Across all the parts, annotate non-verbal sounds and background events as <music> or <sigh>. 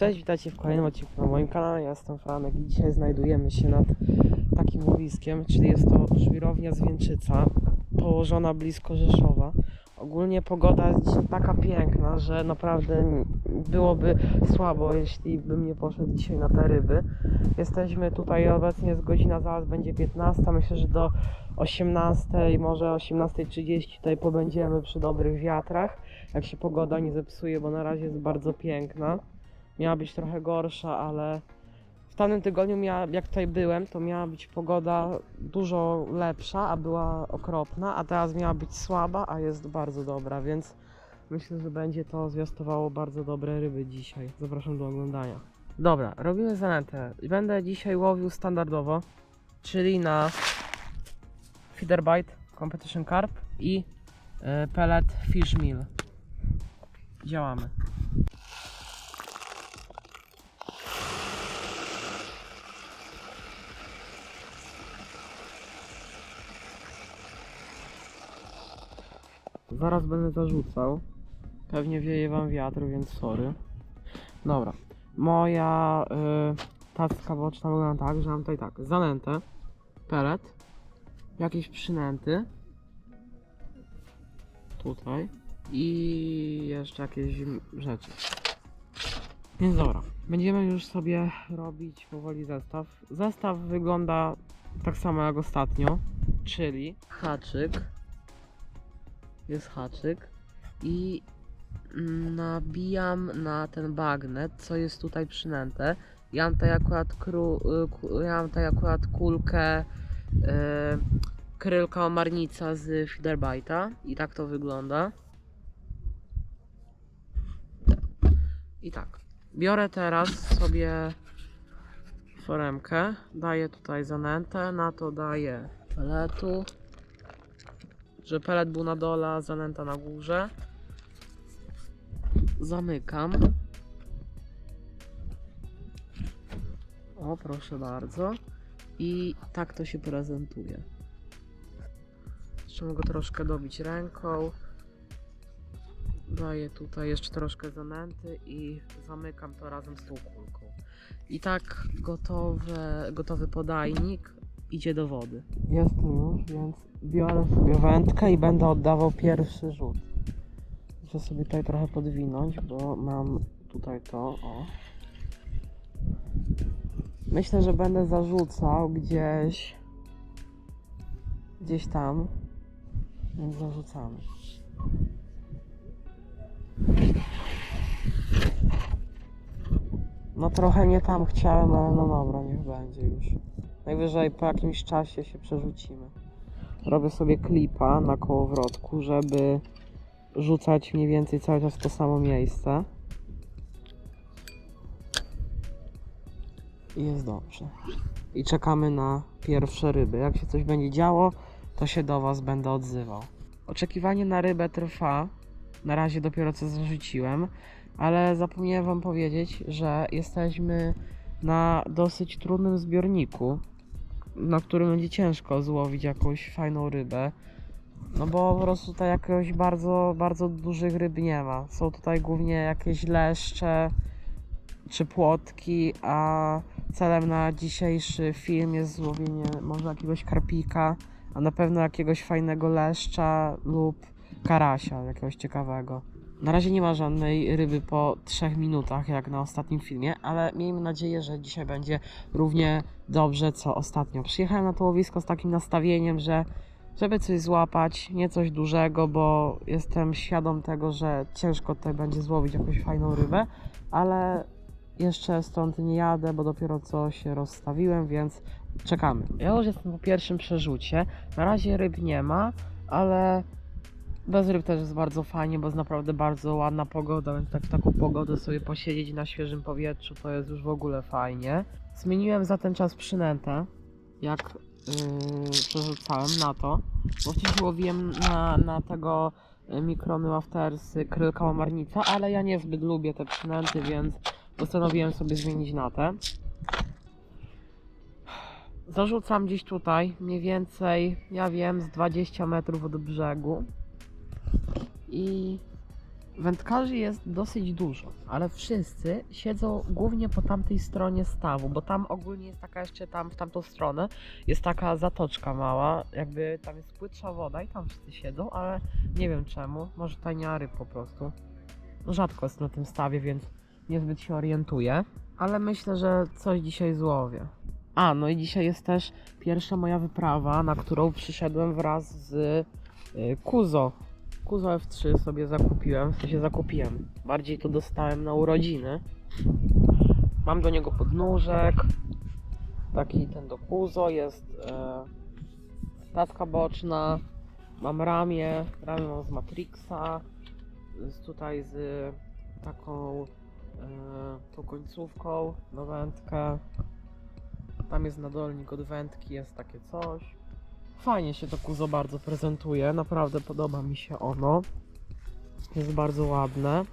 Cześć, witajcie w kolejnym odcinku na moim kanale. Ja jestem Franek i dzisiaj znajdujemy się nad takim łowiskiem, czyli jest to żwirownia Zwieńczyca, położona blisko Rzeszowa. Ogólnie pogoda jest taka piękna, że naprawdę byłoby słabo, jeśli bym nie poszedł dzisiaj na te ryby. Jesteśmy tutaj obecnie, jest godzina zaraz będzie 15, myślę, że do 18, może 18.30 tutaj pobędziemy przy dobrych wiatrach, jak się pogoda nie zepsuje, bo na razie jest bardzo piękna miała być trochę gorsza, ale w tamtym tygodniu, miała, jak tutaj byłem, to miała być pogoda dużo lepsza, a była okropna, a teraz miała być słaba, a jest bardzo dobra, więc myślę, że będzie to zwiastowało bardzo dobre ryby dzisiaj. Zapraszam do oglądania. Dobra, robimy zanętę. Będę dzisiaj łowił standardowo, czyli na feederbite competition carp i y, pellet fish meal. Działamy. Zaraz będę zarzucał. Pewnie wieje wam wiatr, więc sorry. Dobra. Moja y, tacka boczna wygląda tak, że mam tutaj tak, zanętę, pelet, jakieś przynęty. Tutaj. I jeszcze jakieś rzeczy. Więc dobra, będziemy już sobie robić powoli zestaw. Zestaw wygląda tak samo jak ostatnio, czyli haczyk, jest haczyk i nabijam na ten bagnet, co jest tutaj przynęte. Ja mam tutaj akurat, kru, ja mam tutaj akurat kulkę y, krylka omarnica z Feederbite'a i tak to wygląda. I tak, biorę teraz sobie foremkę, daję tutaj zanętę, na to daję peletu, że pelet był na dole, a zanęta na górze. Zamykam. O, proszę bardzo. I tak to się prezentuje. Jeszcze mogę troszkę dobić ręką. Daję tutaj jeszcze troszkę zanęty i zamykam to razem z tą kulką. I tak gotowe, gotowy podajnik idzie do wody. Jest już, więc biorę sobie wędkę i będę oddawał pierwszy rzut. Muszę sobie tutaj trochę podwinąć, bo mam tutaj to, o. Myślę, że będę zarzucał gdzieś gdzieś tam. Więc zarzucamy. No trochę nie tam chciałem, ale no dobra, niech będzie już. Najwyżej po jakimś czasie się przerzucimy. Robię sobie klipa na kołowrotku, żeby rzucać mniej więcej cały czas w to samo miejsce. I jest dobrze. I czekamy na pierwsze ryby. Jak się coś będzie działo, to się do Was będę odzywał. Oczekiwanie na rybę trwa. Na razie dopiero co zarzuciłem, ale zapomniałem Wam powiedzieć, że jesteśmy na dosyć trudnym zbiorniku, na którym będzie ciężko złowić jakąś fajną rybę. No bo po prostu tutaj jakoś bardzo, bardzo dużych ryb nie ma. Są tutaj głównie jakieś leszcze czy płotki, a celem na dzisiejszy film jest złowienie może jakiegoś karpika, a na pewno jakiegoś fajnego leszcza lub karasia, jakiegoś ciekawego. Na razie nie ma żadnej ryby po 3 minutach, jak na ostatnim filmie, ale miejmy nadzieję, że dzisiaj będzie równie dobrze co ostatnio. Przyjechałem na to łowisko z takim nastawieniem, że żeby coś złapać, nie coś dużego, bo jestem świadom tego, że ciężko tutaj będzie złowić jakąś fajną rybę, ale jeszcze stąd nie jadę, bo dopiero co się rozstawiłem, więc czekamy. Ja już jestem po pierwszym przerzucie. Na razie ryb nie ma, ale bez ryb też jest bardzo fajnie, bo jest naprawdę bardzo ładna pogoda, więc tak w taką pogodę sobie posiedzieć na świeżym powietrzu to jest już w ogóle fajnie. Zmieniłem za ten czas przynętę, jak yy, przerzucałem na to, bo wcześniej łowiłem na, na tego y, mikrony waftersy krylka omarnica, ale ja niezbyt lubię te przynęty, więc postanowiłem sobie zmienić na te. Zarzucam gdzieś tutaj, mniej więcej, ja wiem, z 20 metrów od brzegu. I Wędkarzy jest dosyć dużo, ale wszyscy siedzą głównie po tamtej stronie stawu, bo tam ogólnie jest taka jeszcze tam w tamtą stronę jest taka zatoczka mała, jakby tam jest płytsza woda i tam wszyscy siedzą, ale nie wiem czemu, może tajnia ryb po prostu. Rzadko jest na tym stawie, więc niezbyt się orientuję, ale myślę, że coś dzisiaj złowię. A, no i dzisiaj jest też pierwsza moja wyprawa, na którą przyszedłem wraz z y, Kuzo. Kuzo F3 sobie zakupiłem, w sensie zakupiłem. Bardziej to dostałem na urodziny. Mam do niego podnóżek. Taki ten do Kuzo jest e, statka boczna. Mam ramię, ramię mam z Matrixa. Z, tutaj z taką e, tą końcówką na wędkę. Tam jest nadolnik od wędki, jest takie coś. Fajnie się to kuzo bardzo prezentuje, naprawdę podoba mi się ono. Jest bardzo ładne.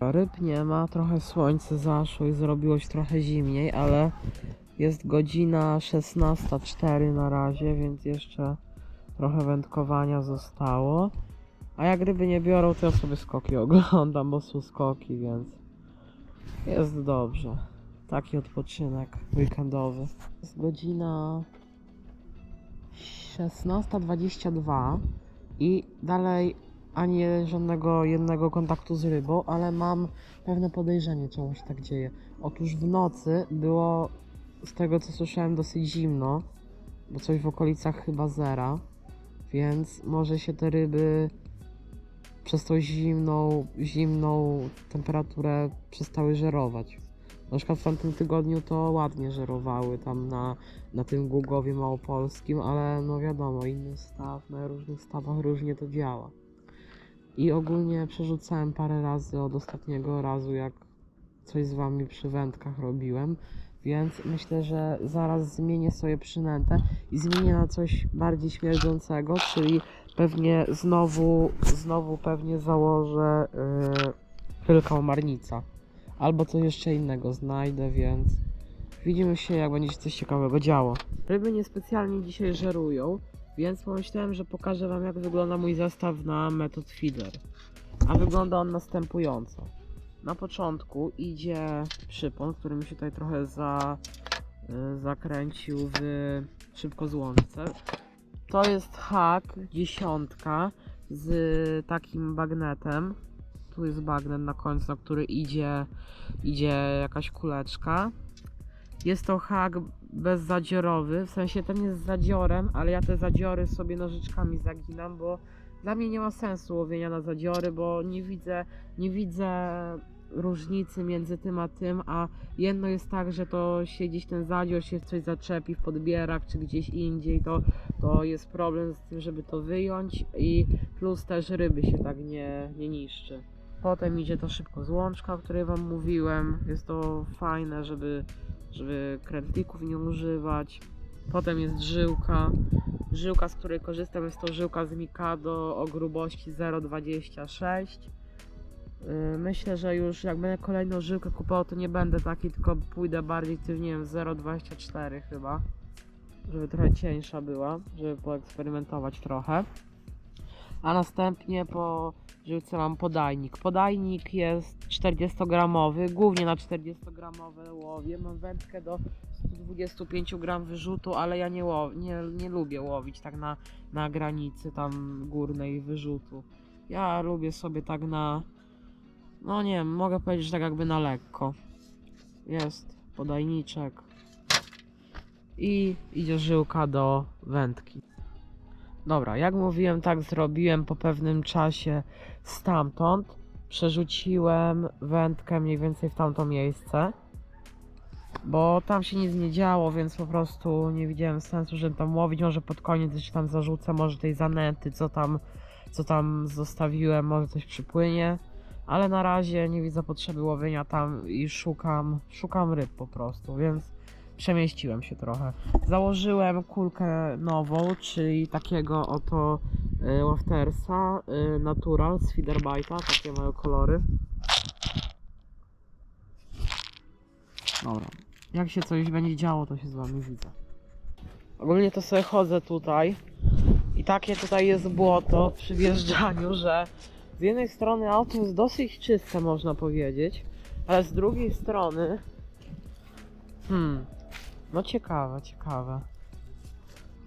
Ryb nie ma, trochę słońce zaszło i zrobiło się trochę zimniej, ale jest godzina 16.04 na razie, więc jeszcze trochę wędkowania zostało. A jak ryby nie biorą, to ja sobie skoki <laughs> oglądam, bo są skoki, więc jest dobrze. Taki odpoczynek weekendowy. Jest godzina 16.22 i dalej ani żadnego jednego kontaktu z rybą, ale mam pewne podejrzenie, czemu się tak dzieje. Otóż w nocy było, z tego co słyszałem, dosyć zimno, bo coś w okolicach chyba zera, więc może się te ryby przez tą zimną, zimną temperaturę przestały żerować. Na przykład w tamtym tygodniu to ładnie żerowały tam na, na tym Gługowie Małopolskim, ale no wiadomo, inny staw, na różnych stawach różnie to działa. I ogólnie przerzucałem parę razy od ostatniego razu, jak coś z wami przy wędkach robiłem. Więc myślę, że zaraz zmienię sobie przynętę i zmienię na coś bardziej śmierdzącego, czyli pewnie znowu, znowu pewnie założę yy, hylka omarnica. Albo coś jeszcze innego znajdę, więc widzimy się, jak będzie się coś ciekawego działo. Ryby niespecjalnie dzisiaj żerują, więc pomyślałem, że pokażę Wam jak wygląda mój zestaw na Method Feeder. A wygląda on następująco. Na początku idzie przypon, który mi się tutaj trochę za, y, zakręcił w szybkozłączce. To jest hak dziesiątka z takim bagnetem. Tu jest bagnet na końcu, na który idzie, idzie jakaś kuleczka. Jest to hak bezzadziorowy, w sensie ten jest zadziorem, ale ja te zadziory sobie nożyczkami zaginam, bo dla mnie nie ma sensu łowienia na zadziory, bo nie widzę, nie widzę różnicy między tym a tym, a jedno jest tak, że to się gdzieś ten zadzior się w coś zaczepi w podbierak czy gdzieś indziej, to, to jest problem z tym, żeby to wyjąć i plus też ryby się tak nie, nie niszczy. Potem idzie to szybko złączka, o której wam mówiłem. Jest to fajne, żeby, żeby krętlików nie używać. Potem jest żyłka. Żyłka, z której korzystam, jest to żyłka z Mikado o grubości 0,26. Yy, Myślę, że już jak będę kolejną żyłkę kupował, to nie będę taki, tylko pójdę bardziej tym, nie wiem, 0,24 chyba. Żeby trochę cieńsza była, żeby poeksperymentować trochę. A następnie po żyłce mam podajnik. Podajnik jest 40-gramowy, głównie na 40-gramowe łowie. Mam wędkę do 125 gram wyrzutu, ale ja nie, nie, nie lubię łowić tak na, na granicy tam górnej wyrzutu. Ja lubię sobie tak na, no nie wiem, mogę powiedzieć, tak jakby na lekko. Jest podajniczek i idzie żyłka do wędki. Dobra, jak mówiłem, tak zrobiłem po pewnym czasie stamtąd. Przerzuciłem wędkę mniej więcej w tamto miejsce, bo tam się nic nie działo, więc po prostu nie widziałem sensu, żeby tam łowić. Może pod koniec jeszcze tam zarzucę, może tej zanęty, co tam, co tam zostawiłem, może coś przypłynie. Ale na razie nie widzę potrzeby łowienia tam i szukam, szukam ryb po prostu, więc przemieściłem się trochę. Założyłem kulkę nową, czyli takiego oto y, Waftersa y, Natural z Feederbite'a, takie mają kolory. Dobra, jak się coś będzie działo, to się z wami widzę. Ogólnie to sobie chodzę tutaj i takie tutaj jest błoto przy wjeżdżaniu, że z jednej strony auto jest dosyć czyste, można powiedzieć, ale z drugiej strony. Hmm. No ciekawe, ciekawe.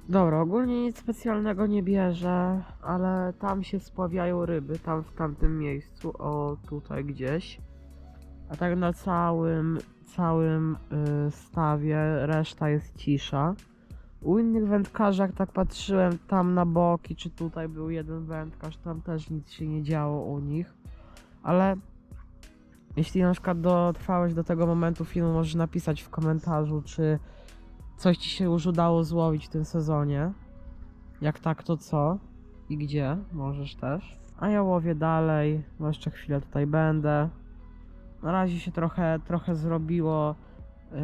Dobra, ogólnie nic specjalnego nie bierze, ale tam się spławiają ryby, tam w tamtym miejscu, o tutaj gdzieś. A tak na całym, całym y, stawie reszta jest cisza. U innych wędkarzy, jak tak patrzyłem tam na boki, czy tutaj był jeden wędkarz, tam też nic się nie działo u nich. Ale jeśli na przykład dotrwałeś do tego momentu filmu, możesz napisać w komentarzu, czy coś ci się już udało złowić w tym sezonie. Jak tak, to co? I gdzie? Możesz też. A ja łowię dalej, bo jeszcze chwilę tutaj będę. Na razie się trochę, trochę zrobiło. Yy,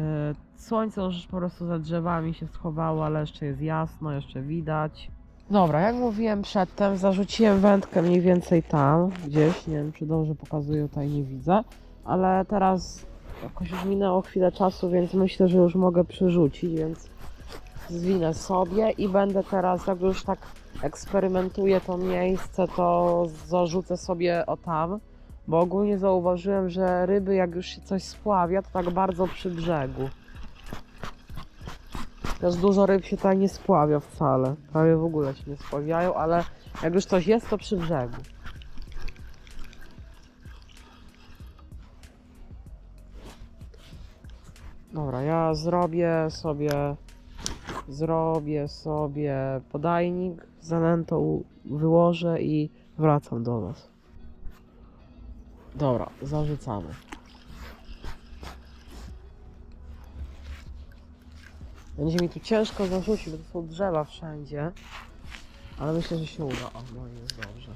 słońce już po prostu za drzewami się schowało, ale jeszcze jest jasno, jeszcze widać. Dobra, jak mówiłem przedtem, zarzuciłem wędkę mniej więcej tam, gdzieś, nie wiem czy dobrze pokazuję, tutaj nie widzę, ale teraz jakoś już minęło chwilę czasu, więc myślę, że już mogę przerzucić, więc zwinę sobie i będę teraz, jak już tak eksperymentuję to miejsce, to zarzucę sobie o tam, bo ogólnie zauważyłem, że ryby jak już się coś spławia, to tak bardzo przy brzegu. Też dużo ryb się tutaj nie spławia wcale. Prawie w ogóle się nie spławiają, ale jak już coś jest, to przy brzegu. Dobra, ja zrobię sobie zrobię sobie podajnik, zanętą wyłożę i wracam do was. Dobra, zarzucamy. Będzie mi tu ciężko zarzucić, bo to są drzewa wszędzie. Ale myślę, że się uda. O, no jest dobrze.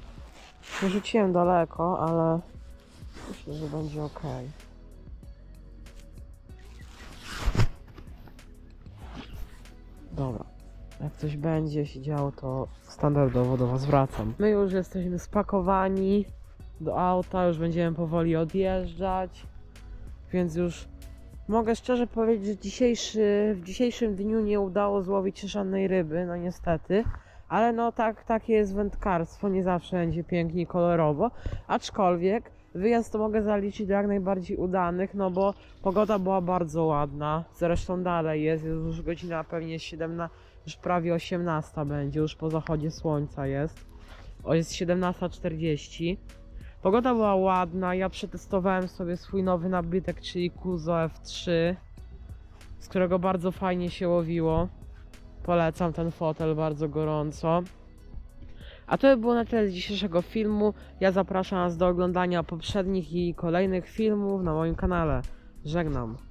Rzuciłem daleko, ale myślę, że będzie ok. Dobra. Jak coś będzie się działo, to standardowo do Was wracam. My już jesteśmy spakowani do auta, już będziemy powoli odjeżdżać, więc już mogę szczerze powiedzieć, że dzisiejszy, w dzisiejszym dniu nie udało złowić żadnej ryby, no niestety. Ale no tak, takie jest wędkarstwo, nie zawsze będzie pięknie, kolorowo. Aczkolwiek wyjazd to mogę zaliczyć do jak najbardziej udanych, no bo pogoda była bardzo ładna. Zresztą dalej jest, jest już godzina pewnie 17, już prawie 18 będzie, już po zachodzie słońca jest. O, jest 17.40. Pogoda była ładna, ja przetestowałem sobie swój nowy nabytek, czyli Kuzo F3, z którego bardzo fajnie się łowiło. Polecam ten fotel bardzo gorąco. A to by było na tyle z dzisiejszego filmu. Ja zapraszam Was do oglądania poprzednich i kolejnych filmów na moim kanale. Żegnam.